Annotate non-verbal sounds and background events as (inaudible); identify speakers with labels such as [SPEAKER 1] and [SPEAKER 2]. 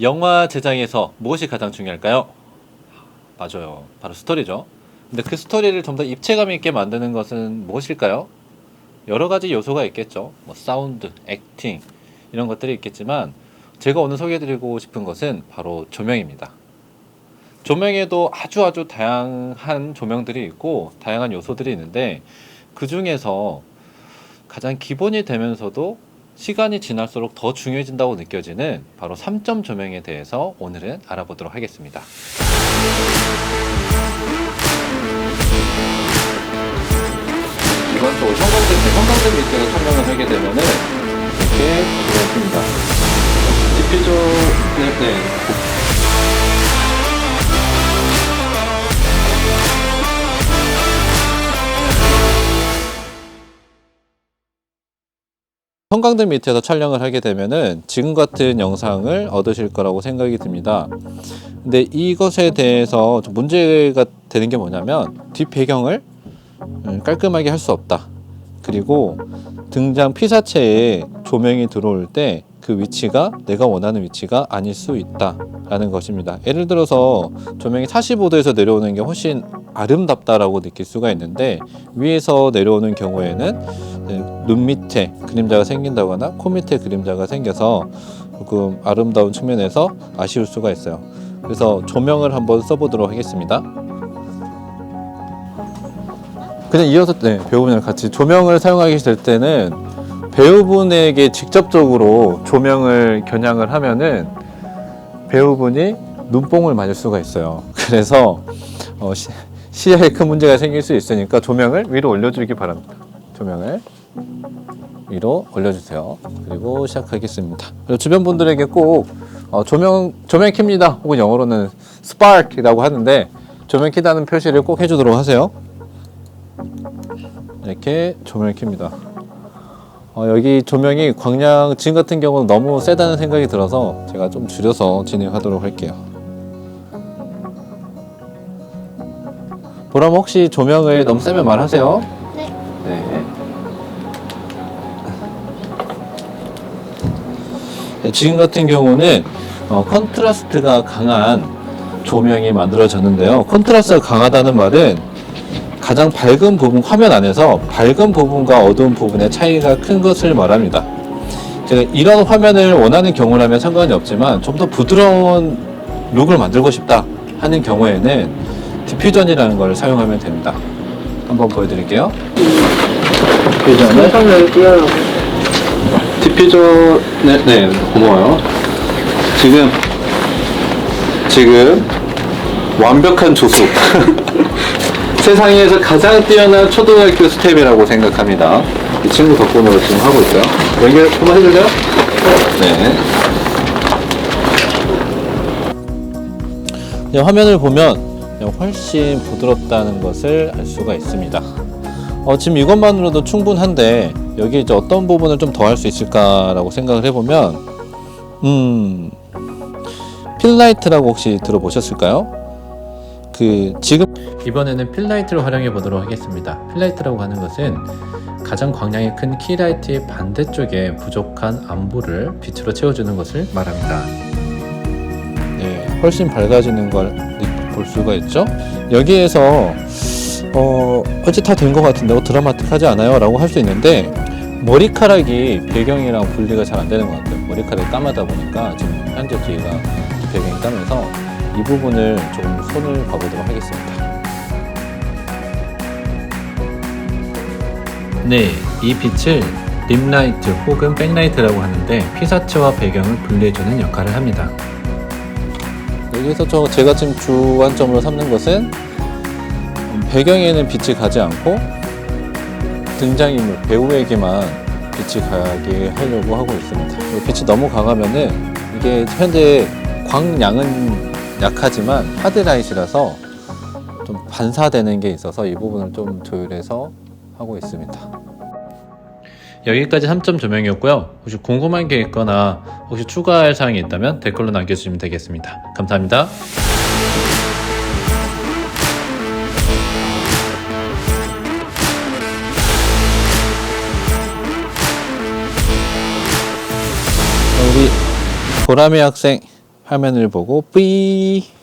[SPEAKER 1] 영화 제작에서 무엇이 가장 중요할까요? 맞아요. 바로 스토리죠. 근데 그 스토리를 좀 더 입체감 있게 만드는 것은 무엇일까요? 여러 가지 요소가 있겠죠. 뭐 사운드, 액팅 이런 것들이 있겠지만 제가 오늘 소개해드리고 싶은 것은 바로 조명입니다. 조명에도 아주 아주 다양한 조명들이 있고 다양한 요소들이 있는데 그 중에서 가장 기본이 되면서도 시간이 지날수록 더 중요해진다고 느껴지는 바로 3점 조명에 대해서 오늘은 알아보도록 하겠습니다. 이번 또 형광등, 형광등 밑에서 촬영을 하게 되면은 이렇게 되어있습니다. 디퓨저, 네, 네. 형광등 밑에서 촬영을 하게 되면은 지금 같은 영상을 얻으실 거라고 생각이 듭니다. 근데 이것에 대해서 좀 문제가 되는 게 뭐냐면 뒷 배경을 음, 깔끔하게 할 수 없다. 그리고 등장 피사체에 조명이 들어올 때 그 위치가 내가 원하는 위치가 아닐 수 있다라는 것입니다. 예를 들어서 조명이 45도에서 내려오는 게 훨씬 아름답다라고 느낄 수가 있는데 위에서 내려오는 경우에는 네, 눈 밑에 그림자가 생긴다거나 코 밑에 그림자가 생겨서 조금 아름다운 측면에서 아쉬울 수가 있어요. 그래서 조명을 한번 써보도록 하겠습니다. 그냥 이어서 네, 배우분이랑 같이 조명을 사용하게 될 때는 배우분에게 직접적으로 조명을 겨냥을 하면은 배우분이 눈뽕을 맞을 수가 있어요. (laughs) 그래서 어, 시, 시야에 큰 문제가 생길 수 있으니까 조명을 위로 올려주기 바랍니다. 조명을 위로 올려주세요. 그리고 시작하겠습니다. 그리고 주변 분들에게 꼭 어, 조명 조명 킵니다. 혹은 영어로는 spark이라고 하는데 조명 켜다는 표시를 꼭 해주도록 하세요. 이렇게 조명을 켭니다. 어, 여기 조명이 광량 지금 같은 경우는 너무 세다는 생각이 들어서 제가 좀 줄여서 진행하도록 할게요. 보람 혹시 조명을 너무 세면 말하세요.
[SPEAKER 2] 네.
[SPEAKER 1] 네. 네, 지금 같은 경우는 어, 컨트라스트가 강한 조명이 만들어졌는데요. 컨트라스트가 강하다는 말은 가장 밝은 부분 화면 안에서 밝은 부분과 어두운 부분의 차이가 큰 것을 말합니다. 제가 이런 화면을 원하는 경우라면 상관이 없지만 좀 더 부드러운 룩을 만들고 싶다 하는 경우에는 디퓨전이라는 걸 사용하면 됩니다. 한번 보여드릴게요. 디퓨전을 디퓨저 네, 네 고마워요. 지금 지금 완벽한 조수. (laughs) 세상에서 가장 뛰어난 초등학교 스텝이라고 생각합니다. 이 친구 덕분으로 지금 하고 있어요. 연결 한번 해줄래요? 네. 네, 화면을 보면 훨씬 부드럽다는 것을 알 수가 있습니다. 어, 지금 이것만으로도 충분한데 여기 이제 어떤 부분을 좀 더 할 수 있을까라고 생각을 해보면 음 필라이트라고 혹시 들어보셨을까요? 그 지금 이번에는 필라이트를 활용해 보도록 하겠습니다. 필라이트라고 하는 것은 가장 광량이 큰 키라이트의 반대쪽에 부족한 안부를 빛으로 채워주는 것을 말합니다. 네, 훨씬 밝아지는 걸 볼 수가 있죠. 여기에서 어, 어째 다 된 것 같은데 어, 드라마틱하지 않아요? 라고 할 수 있는데 머리카락이 배경이랑 분리가 잘 안 되는 것 같아요. 머리카락이 까마다 보니까 지금 현재 뒤가 배경이 까면서 이 부분을 조금 손을 봐보도록 하겠습니다. 네, 이 빛을 림라이트 혹은 백라이트라고 하는데 피사체와 배경을 분리해주는 역할을 합니다. 여기서 저 제가 지금 주안점으로 삼는 것은 배경에는 빛이 가지 않고 등장인물 배우에게만 빛이 가게 하려고 하고 있습니다. 빛이 너무 강하면은 이게 현재 광량은 약하지만 하드라이트라서 좀 반사되는 게 있어서 이 부분을 좀 조율해서 하고 있습니다. 여기까지 3점 조명이었고요. 혹시 궁금한 게 있거나 혹시 추가할 사항이 있다면 댓글로 남겨주시면 되겠습니다. 감사합니다. 우리 보람이 학생 화면을 보고 뿌이